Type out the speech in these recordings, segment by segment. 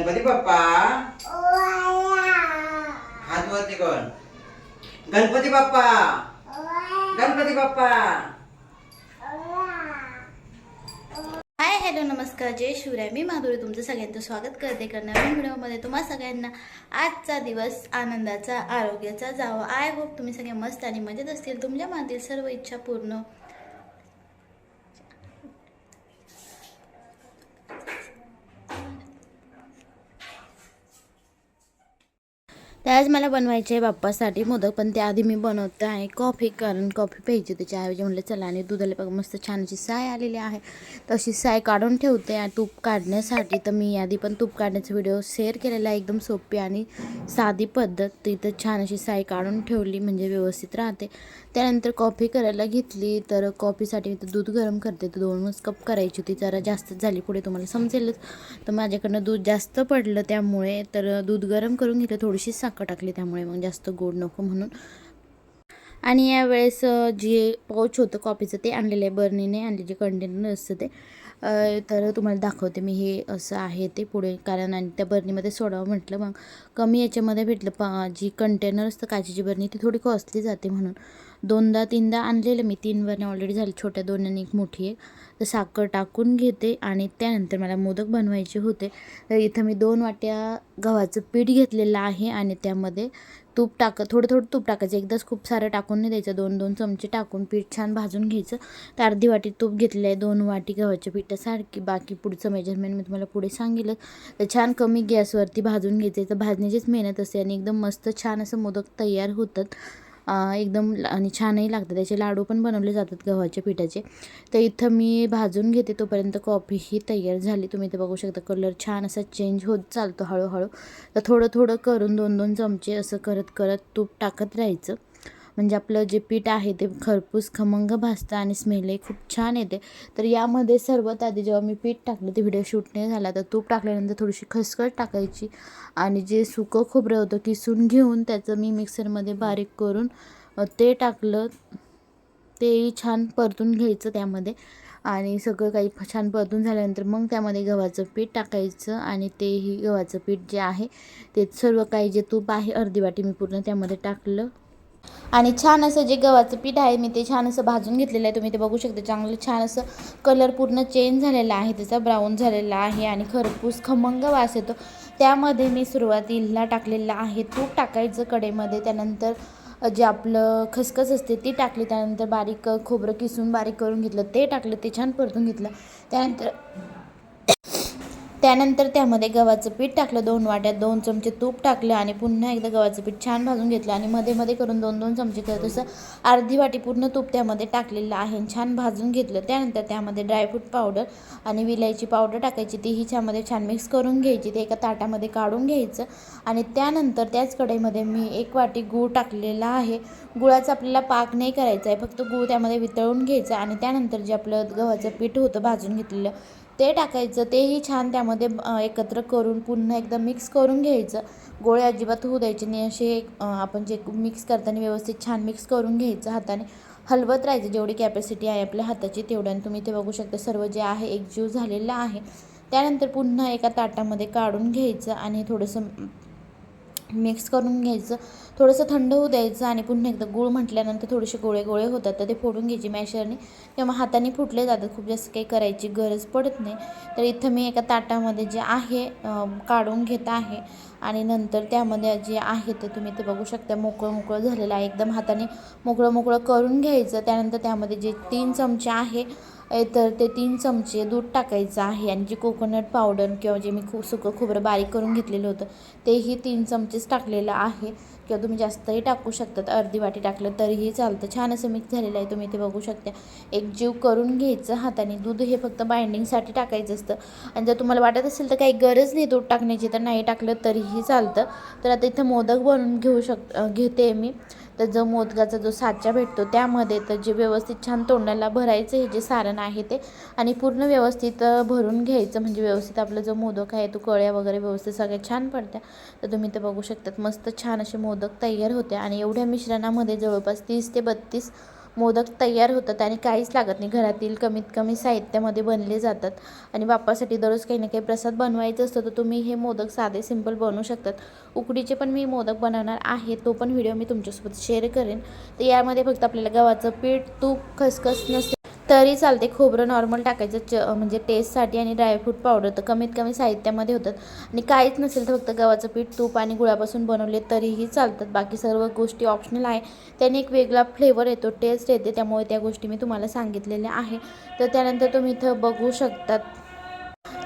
गणपती बाप्पा? हात वरती कोण? गणपती बाप्पा? गणपती बाप्पा? हाय हॅलो नमस्कार. जय शिवराय. मी माधुरी. तुमचं सगळ्यांचं स्वागत करते. करणार नवीन व्हिडिओमध्ये तुम्हा सगळ्यांना आजचा दिवस आनंदाचा आरोग्याचा जावं. आय होप तुम्ही सगळे मस्त आणि मजेत असतील. तुमच्या मनातील सर्व इच्छा पूर्ण तर आज मला बनवायचे आहे बाप्पासाठी मोदक पण त्याआधी मी बनवते आहे कॉफी कारण कॉफी प्यायची त्याच्याऐवजी म्हणलं चला आणि दुधाला बघा मस्त छान अशी साय आलेली आहे. तशी साय काढून ठेवते आणि तूप काढण्यासाठी तर मी आधी पण तूप काढण्याचा व्हिडिओ शेअर केलेला आहे. एकदम सोपी आणि साधी पद्धत. तिथं छान अशी साय काढून ठेवली म्हणजे व्यवस्थित राहते. त्यानंतर कॉफी करायला घेतली तर कॉफीसाठी मी तर दूध गरम करते. तर दोनच कप करायची होती जरा जास्त झाली पुढे तुम्हाला समजेलच. तर माझ्याकडनं दूध जास्त पडलं त्यामुळे तर दूध गरम करून घेतलं थोडीशी साखर टाकली त्यामुळे मग जास्त गोड नको म्हणून. आणि यावेळेस जे पाऊच होतं कॉफीचं ते आणलेलं आहे. बर्नीने आणले जे कंटेनर असतं ते. तर तुम्हाला दाखवते मी हे असं आहे ते पुढे. कारण आणि त्या बर्नीमध्ये सोडावं म्हटलं मग कमी याच्यामध्ये भेटलं. पा जी कंटेनर असतं काचेची बर्नी ती थोडी कॉस्टली जाते म्हणून. दोनदा तीनदा आणलेलं मी. तीन वरणे ऑलरेडी झाली. छोट्या दोन आणि एक मोठी एक तर साखर टाकून घेते आणि त्यानंतर मला मोदक बनवायचे होते. तर इथं मी दोन वाट्या गव्हाचं पीठ घेतलेलं आहे आणि त्यामध्ये तूप टाक थोडं थोडं तूप टाकायचं. एकदाच खूप सारं टाकून नाही द्यायचं. दोन दोन चमचे टाकून पीठ छान भाजून घ्यायचं. तर अर्धी वाटी तूप घेतलं आहे. दोन वाटी गव्हाच्या पिठासारखी. बाकी पुढचं मेजरमेंट मी तुम्हाला पुढे सांगितलं तर छान कमी गॅसवरती भाजून घ्यायचं. तर भाजण्याचीच मेहनत असते आणि एकदम मस्त छान असं मोदक तयार होतात. एकदम आणि छानही लागतं त्याचे लाडू पण बनवले जातात गव्हाच्या पिठाचे. तर इथं मी भाजून घेते तोपर्यंत कॉफी ही तयार झाली. तुम्ही इथे बघू शकता कलर छान असा चेंज होत चालतो हळूहळू. तर थोडं थोडं करून दोन दोन चमचे असं करत करत तूप टाकत राहायचं. म्हणजे आपलं जे पीठ आहे ते खरपूस खमंग भाजतं आणि स्मेलही खूप छान येते. तर यामध्ये सर्वात आधी जेव्हा मी पीठ टाकलं ते व्हिडिओ शूट नाही झाला तर तूप टाकल्यानंतर थोडीशी खसखस टाकायची आणि जे सुकं खोबरं होतं किसून घेऊन त्याचं मी मिक्सरमध्ये बारीक करून ते टाकलं. तेही छान परतून घ्यायचं त्यामध्ये आणि सगळं काही छान परतून झाल्यानंतर मग त्यामध्ये गव्हाचं पीठ टाकायचं आणि तेही गव्हाचं पीठ जे आहे ते सर्व काही जे तूप आहे अर्धी वाटी मी पूर्ण त्यामध्ये टाकलं. आणि छान असं जे गव्हाचं पीठ आहे मी ते छान असं भाजून घेतलेलं आहे. तुम्ही ते बघू शकता चांगलं छान असं कलर पूर्ण चेंज झालेला आहे. त्याचा ब्राऊन झालेला आहे आणि खरपूस खमंग वास येतो. त्यामध्ये मी सुरुवातीला टाकलेला आहे तूप टाकायचं कडेमध्ये त्यानंतर जे आपलं खसखस असते ती टाकली. त्यानंतर बारीक खोबरं किसून बारीक करून घेतलं. ते टाकलं ते छान परतून घेतलं. त्यानंतर त्यानंतर त्यामध्ये गव्हाचं पीठ टाकलं दोन वाट्यात दोन चमचे तूप टाकलं आणि पुन्हा एकदा गव्हाचं पीठ छान भाजून घेतलं आणि मध्ये मध्ये करून दोन दोन चमचे करत असं अर्धी वाटी पूर्ण तूप त्यामध्ये टाकलेलं आहे छान भाजून घेतलं. त्यानंतर त्यामध्ये ड्रायफ्रूट पावडर आणि विलायची पावडर टाकायची तीही छानमध्ये छान मिक्स करून घ्यायची ते एका ताटामध्ये काढून घ्यायचं आणि त्यानंतर त्याच कढईमध्ये मी एक वाटी गूळ टाकलेला आहे. गुळाचा आपल्याला पाक नाही करायचा आहे फक्त गूळ त्यामध्ये वितळून घ्यायचं आणि त्यानंतर जे आपलं गव्हाचं पीठ होतं भाजून घेतलेलं ते टाकायचं तेही छान त्यामध्ये एकत्र करून पुन्हा एकदा मिक्स करून घ्यायचं. गोळे अजिबात होऊ द्यायचे नाही असे आपण जे मिक्स करताना व्यवस्थित छान मिक्स करून घ्यायचं हाताने. हलवत राहायचं जेवढी कॅपॅसिटी आहे आपल्या हाताची तेवढ्याने तुम्ही ते बघू शकता सर्व जे आहे एकजीव झालेलं आहे. त्यानंतर पुन्हा एका ताटामध्ये काढून घ्यायचं आणि थोडंसं मिक्स करून घ्यायचं. थोडंसं थंड होऊ द्यायचं आणि पुन्हा एकदा गूळ म्हटल्यानंतर थोडेसे गोळे गोळे होतात तर ते फोडून घ्यायचे मॅशरने. किंवा हाताने फुटले जातात. खूप जास्त काही करायची गरज पडत नाही. तर इथं मी एका ताटामध्ये जे आहे काढून घेत आहे. आणि नंतर त्यामध्ये जे आहे ते तुम्ही ते बघू शकता. मोकळं मोकळं झालेलं आहे. एकदम हाताने मोकळं मोकळं करून घ्यायचं. त्यानंतर त्यामध्ये जे तीन चमचे आहे तर ते तीन चमचे दूध टाकायचं आहे आणि जे कोकोनट पावडर किंवा जे मी खूप सुकं खोबरं बारीक करून घेतलेलं होतं तेही तीन चमचेच टाकलेलं आहे. किंवा तुम्ही जास्तही टाकू शकतात अर्धी वाटी टाकलं तरीही चालतं. छान असं मिक्स झालेलं आहे तुम्ही ते बघू शकता. एक जीव करून घ्यायचं हाताने. दूध हे फक्त बाइंडिंगसाठी टाकायचं असतं. आणि जर तुम्हाला वाटत असेल तर काही गरज नाही दूध टाकण्याची तर नाही टाकलं तरीही चालतं. तर आता इथं मोदक बनवून घेऊ शक घेते मी. तर जो मोदकाचा जो साचा भेटतो त्यामध्ये तर जे व्यवस्थित छान तोंडाला भरायचं हे जे सारण आहे ते आणि पूर्ण व्यवस्थित भरून घ्यायचं. म्हणजे व्यवस्थित आपला जो मोदक आहे तो कळ्या वगैरे व्यवस्थित सगळ्या छान पडत्या. तर तुम्ही ते बघू शकतात मस्त छान असे मोदक तयार होते आणि एवढ्या मिश्रणामध्ये जवळपास तीस ते बत्तीस मोदक तयार होतात आणि काहीच लागत नाही. घरातील कमीत कमी साहित्यामध्ये बनले जातात. आणि बाप्पासाठी दररोज काही ना काही प्रसाद बनवायचं असतं तर तुम्ही हे मोदक साधे सिंपल बनवू शकतात. उकडीचे पण मी मोदक बनवणार आहे तो पण व्हिडिओ मी तुमच्यासोबत शेअर करेन. तर यामध्ये फक्त आपल्याला गव्हाचं पीठ तूप खसखस नसते तरी चालते. खोबरं नॉर्मल टाकायचं च म्हणजे टेस्टसाठी आणि ड्रायफ्रूट पावडर तर कमीत कमी साहित्यामध्ये होतात. आणि काहीच नसेल तर फक्त गव्हाचं पीठ तूप आणि गुळापासून बनवले तरीही चालतात. बाकी सर्व गोष्टी ऑप्शनल आहे. त्याने एक वेगळा फ्लेवर येतो टेस्ट येते. त्यामुळे त्या गोष्टी मी तुम्हाला सांगितलेल्या आहे. तर त्यानंतर तुम्ही इथं बघू शकतात.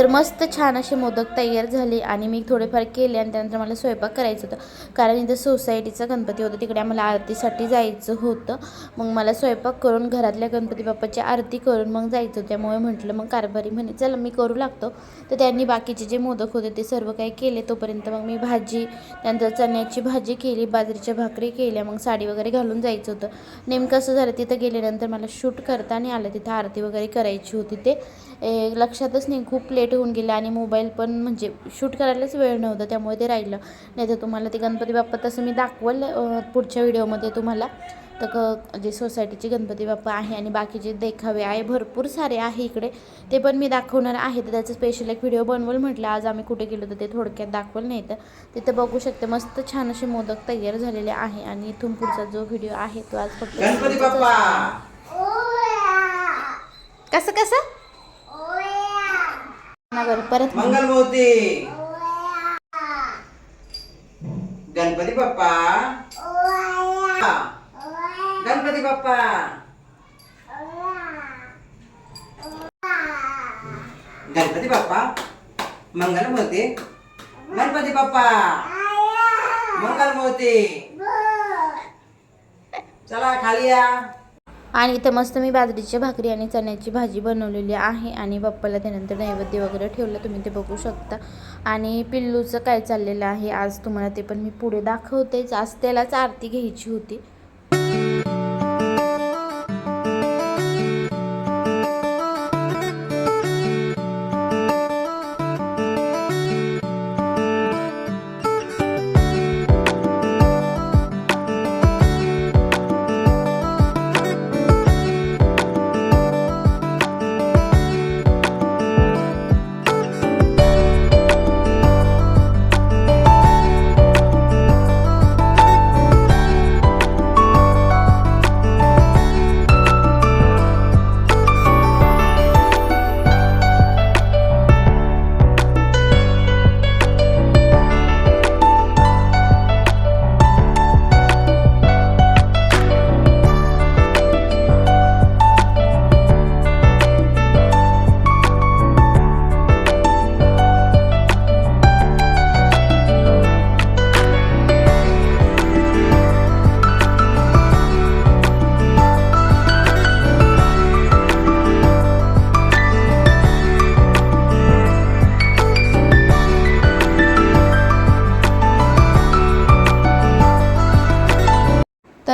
तर मस्त छान असे मोदक तयार झाले आणि मी थोडेफार केले आणि त्यानंतर मला स्वयंपाक करायचं होतं. कारण इथं सोसायटीचा गणपती होता. तिकडे आम्हाला आरतीसाठी जायचं होतं. मग मला स्वयंपाक करून घरातल्या गणपती बाप्पाची आरती करून मग जायचं त्यामुळे म्हटलं मग कारभारी म्हणे चला मी करू लागतो. तर त्यांनी बाकीचे जे मोदक होते ते सर्व काही केले. तोपर्यंत मग मी भाजी त्यानंतर चण्याची भाजी केली बाजरीच्या भाकरी केल्या मग साडी वगैरे घालून जायचं होतं. नेमकं असं झालं तिथं गेल्यानंतर मला शूट करता आणि आलं. तिथं आरती वगैरे करायची होती ते. लक्षातच नाही खूप लेट होऊन गेलं आणि मोबाईल पण म्हणजे शूट करायलाच वेळ नव्हता त्यामुळे ते राहिलं. नाही तर तुम्हाला ते गणपती बाप्पा तसं मी दाखवलं पुढच्या व्हिडिओमध्ये तुम्हाला. तर क जे सोसायटीचे गणपती बाप्पा आहे आणि बाकीचे देखावे आहे भरपूर सारे आहे इकडे. ते पण मी दाखवणार आहे तर त्याचं स्पेशल एक व्हिडिओ बनवल म्हटलं आज आम्ही कुठे गेलो तर ते थोडक्यात दाखवलं नाही तर. तिथं बघू शकते मस्त छान असे मोदक तयार झालेले आहे आणि इथून पुढचा जो व्हिडिओ आहे तो आज फक्त. कसं कसं? ना परत मंगलमूर्ती गणपती बाप्पा. गणपती बाप्पा. गणपती बाप्पा. मंगलमूर्ती गणपती बाप्पा. मंगलमूर्ती चला खाली या. आणि इथं मस्त मी बाजरीची भाकरी आणि चण्याची भाजी बनवलेली आहे आणि बाप्पाला त्यानंतर नैवेद्य वगैरे ठेवलं तुम्ही ते बघू शकता. आणि पिल्लूचं काय चाललेलं आहे आज तुम्हाला ते पण मी पुढे दाखवतेच. आज त्यालाच आरती घ्यायची होती.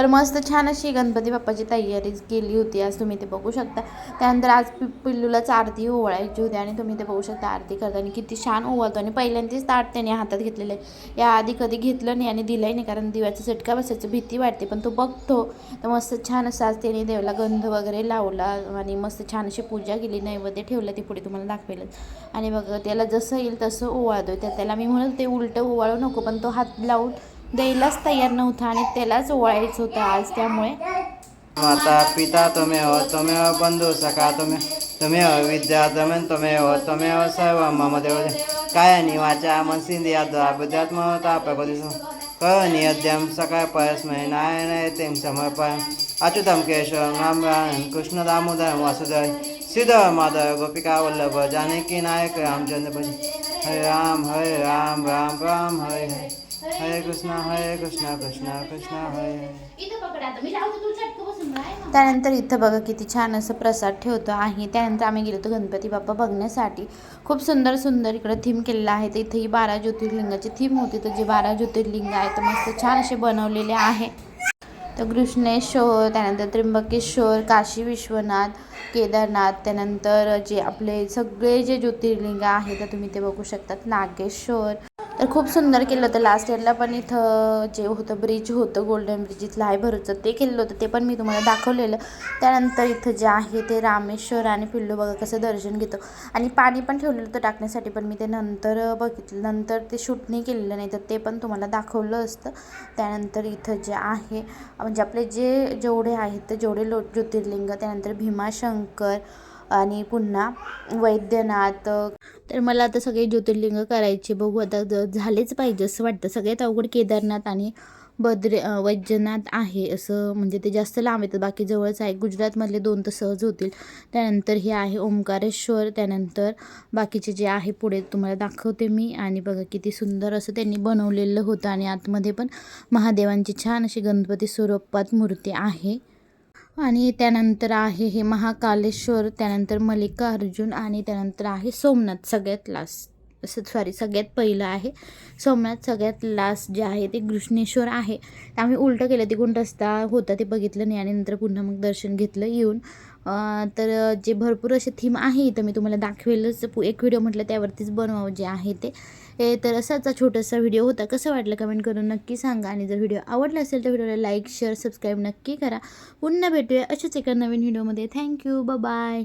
तर मस्त छान अशी गणपती बाप्पाची तयारी केली होती. आज तुम्ही ते बघू शकता. त्यानंतर आज पि पिल्लूलाच आरती ओवाळायची होती आणि तुम्ही ते बघू शकता आरती करताना किती छान ओवाळतो आणि पहिल्यांदाच ताट त्याने हातात घेतलेलं आहे. याआधी कधी घेतलं नाही आणि दिलंही नाही कारण दिव्याचा चटका बसायचं भीती वाटते. पण तो बघतो. तर मस्त छान असं आज त्याने देवाला गंध वगैरे लावला आणि मस्त छान अशी पूजा केली. नैवेद्य ठेवलं ती पुढे तुम्हाला दाखवेलच. आणि बघ त्याला जसं येईल तसं ओवाळतो त्या त्याला मी म्हणत ते उलटं ओवाळू नको पण तो हात लावून द्यायलाच तयार नव्हता आणि त्यालाच ओवाळायचं होतं आज त्यामुळे. माता पिता त्वमेव हो, त्वमेव हो, बंधू सखा तुम्ही त्वमेव हो, विद्या हो त्वमेव हो सर्व मम देव आणि वाचा मनसिंद्रियाद्वा बुद्ध्यात्मता होता कळनि अद्यं सकाळ परस्मै नारायण तेम समर्पय अच्युतम केशव राम राम कृष्ण दामोदर वासुदेव. श्रीधर माधव गोपिका वल्लभ जानकी नायक रामचंद्र भज. हरे राम हरे राम राम राम हरे हरे. हरे कृष्ण हरे कृष्ण कृष्ण कृष्ण हरे. त्यानंतर इथं बघा किती छान असं प्रसाद ठेवतो आहे. त्यानंतर आम्ही गेलो होतो गणपती बाप्पा बघण्यासाठी. खूप सुंदर सुंदर इकडं थीम केलेलं आहे. तर इथे ही बारा ज्योतिर्लिंगाची थीम होती. तर जे बारा ज्योतिर्लिंग आहे तर मस्त छान असे बनवलेले आहे. तर कृष्णेश्वर त्यानंतर त्र्यंबकेश्वर काशी विश्वनाथ केदारनाथ त्यानंतर जे आपले सगळे जे ज्योतिर्लिंग आहे तर तुम्ही ते बघू शकतात. नागेश्वर. तर खूप सुंदर केलं होतं लास्ट इयरला पण इथं जे होतं ब्रिज होतं गोल्डन ब्रिज इथलं आहे भरूचं ते केलेलं होतं. ते पण मी तुम्हाला दाखवलेलं. त्यानंतर इथं जे आहे ते रामेश्वर आणि पिल्लू बघा कसं दर्शन घेतो. आणि पाणी पण ठेवलेलं होतं टाकण्यासाठी पण मी ते नंतर बघितलं. नंतर ते शूट नाही केलेलं नाही तर ते पण तुम्हाला दाखवलं असतं. त्यानंतर इथं जे आहे म्हणजे आपले जे जेवढे आहेत ते जेवढे लो ज्योतिर्लिंग त्यानंतर भीमाशंकर आणि पुन्हा वैद्यनाथ. तर मला आता सगळे ज्योतिर्लिंग करायचे बघू आता झालेच पाहिजे असं वाटतं. सगळ्यात अवघड केदारनाथ आणि बद्री वैद्यनाथ आहे असं म्हणजे ते जास्त लांब येतं बाकी जवळच आहे. गुजरातमधले दोन तर सहज होतील. त्यानंतर हे आहे ओंकारेश्वर. त्यानंतर बाकीचे जे आहे पुढे तुम्हाला दाखवते मी. आणि बघा किती सुंदर असं त्यांनी बनवलेलं होतं. आणि आतमध्ये पण महादेवांची छान अशी गणपती स्वरूपात मूर्ती आहे. आणि त्यानंतर आहे हे महाकालेश्वर त्यानंतर मल्लिकार्जुन आणि त्यानंतर आहे सोमनाथ सगळ्यात लास्ट सॉरी सगळ्यात पहिलं आहे. सोमनाथ सगळ्यात लास्ट जे आहे ते कृष्णेश्वर आहे. तर आम्ही उलटं केलं तिकडून रस्ता होता ते बघितलं नाही आणि नंतर पुन्हा मग दर्शन घेतलं येऊन. तर जे भरपूर असे थीम आहे तर मी तुम्हाला दाखवेलच. पु- एक व्हिडिओ म्हटलं त्यावरतीच बनवावं जे आहे ते. हे तर असाचा छोटासा व्हिडिओ होता. कसं वाटलं कमेंट करून नक्की सांगा आणि जर व्हिडिओ आवडला असेल तर व्हिडिओला लाईक शेअर सबस्क्राईब नक्की करा. पुन्हा भेटूया अशाच एका नवीन व्हिडिओमध्ये थँक्यू बाय